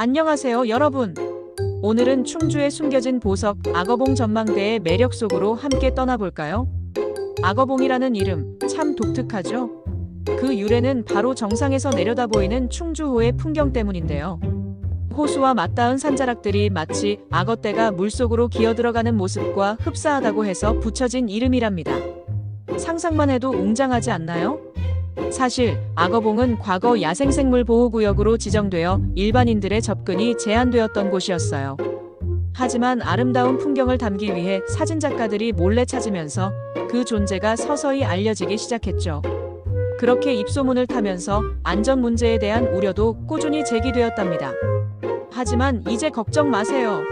안녕하세요, 여러분. 오늘은 충주에 숨겨진 보석 악어봉 전망대의 매력 속으로 함께 떠나볼까요? 악어봉이라는 이름 참 독특하죠? 그 유래는 바로 정상에서 내려다 보이는 충주호의 풍경 때문인데요. 호수와 맞닿은 산자락들이 마치 악어떼가 물속으로 기어들어가는 모습과 흡사하다고 해서 붙여진 이름이랍니다. 상상만 해도 웅장하지 않나요? 사실 악어봉은 과거 야생생물 보호구역으로 지정되어 일반인들의 접근이 제한되었던 곳이었어요. 하지만 아름다운 풍경을 담기 위해 사진작가들이 몰래 찾으면서 그 존재가 서서히 알려지기 시작했죠. 그렇게 입소문을 타면서 안전 문제에 대한 우려도 꾸준히 제기되었답니다. 하지만 이제 걱정 마세요.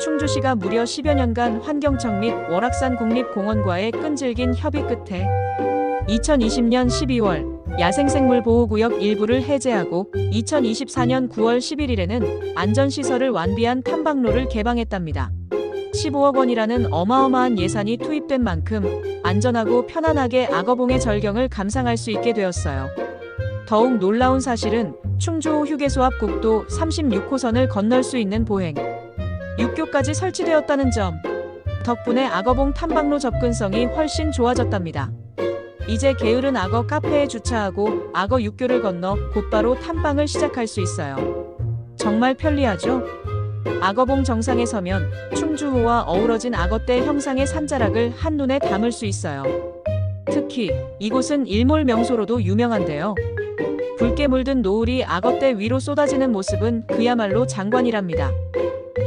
충주시가 무려 10여 년간 환경청 및 월악산 국립공원과의 끈질긴 협의 끝에 2020년 12월 야생생물 보호구역 일부를 해제하고 2024년 9월 11일에는 안전시설을 완비한 탐방로를 개방했답니다. 15억 원이라는 어마어마한 예산이 투입된 만큼 안전하고 편안하게 악어봉의 절경을 감상할 수 있게 되었어요. 더욱 놀라운 사실은 충주호 휴게소 앞 국도 36호선을 건널 수 있는 보행, 육교까지 설치되었다는 점. 덕분에 악어봉 탐방로 접근성이 훨씬 좋아졌답니다. 이제 게으른 악어 카페에 주차하고 악어 육교를 건너 곧바로 탐방을 시작할 수 있어요. 정말 편리하죠? 악어봉 정상에 서면 충주호와 어우러진 악어떼 형상의 산자락을 한눈에 담을 수 있어요. 특히 이곳은 일몰 명소로도 유명한데요. 붉게 물든 노을이 악어떼 위로 쏟아지는 모습은 그야말로 장관이랍니다.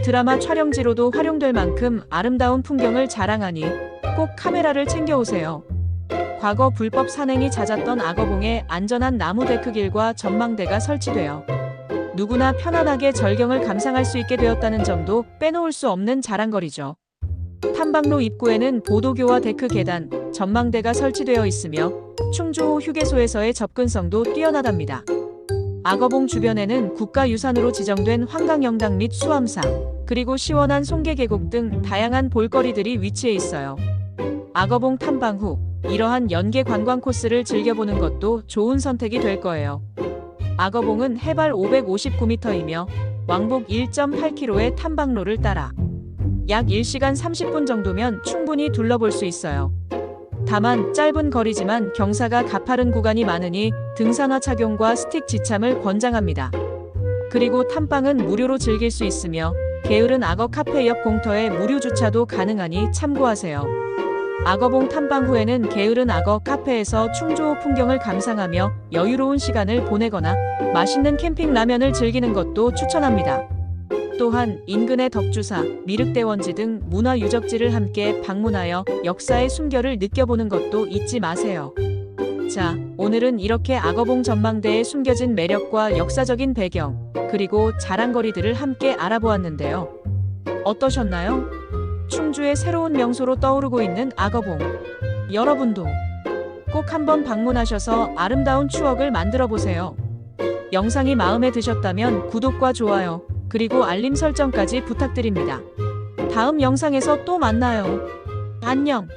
드라마 촬영지로도 활용될 만큼 아름다운 풍경을 자랑하니 꼭 카메라를 챙겨오세요. 과거 불법 산행이 잦았던 악어봉에 안전한 나무 데크길과 전망대가 설치되어 누구나 편안하게 절경을 감상할 수 있게 되었다는 점도 빼놓을 수 없는 자랑거리죠. 탐방로 입구에는 보도교와 데크 계단, 전망대가 설치되어 있으며 충주호 휴게소에서의 접근성도 뛰어나답니다. 악어봉 주변에는 국가유산으로 지정된 한강영당 및 수암사, 그리고 시원한 송계계곡 등 다양한 볼거리들이 위치해 있어요. 악어봉 탐방 후 이러한 연계 관광 코스를 즐겨보는 것도 좋은 선택이 될 거예요. 악어봉은 해발 559m이며 왕복 1.8km의 탐방로를 따라 약 1시간 30분 정도면 충분히 둘러볼 수 있어요. 다만 짧은 거리지만 경사가 가파른 구간이 많으니 등산화 착용과 스틱 지참을 권장합니다. 그리고 탐방은 무료로 즐길 수 있으며 게으른 악어 카페 옆 공터에 무료 주차도 가능하니 참고하세요. 악어봉 탐방 후에는 게으른 악어 카페에서 충주호 풍경을 감상하며 여유로운 시간을 보내거나 맛있는 캠핑 라면을 즐기는 것도 추천합니다. 또한 인근의 덕주사, 미륵대원지 등 문화유적지를 함께 방문하여 역사의 숨결을 느껴보는 것도 잊지 마세요. 자, 오늘은 이렇게 악어봉 전망대에 숨겨진 매력과 역사적인 배경, 그리고 자랑거리들을 함께 알아보았는데요. 어떠셨나요? 충주의 새로운 명소로 떠오르고 있는 악어봉. 여러분도 꼭 한번 방문하셔서 아름다운 추억을 만들어 보세요. 영상이 마음에 드셨다면 구독과 좋아요, 그리고 알림 설정까지 부탁드립니다. 다음 영상에서 또 만나요. 안녕.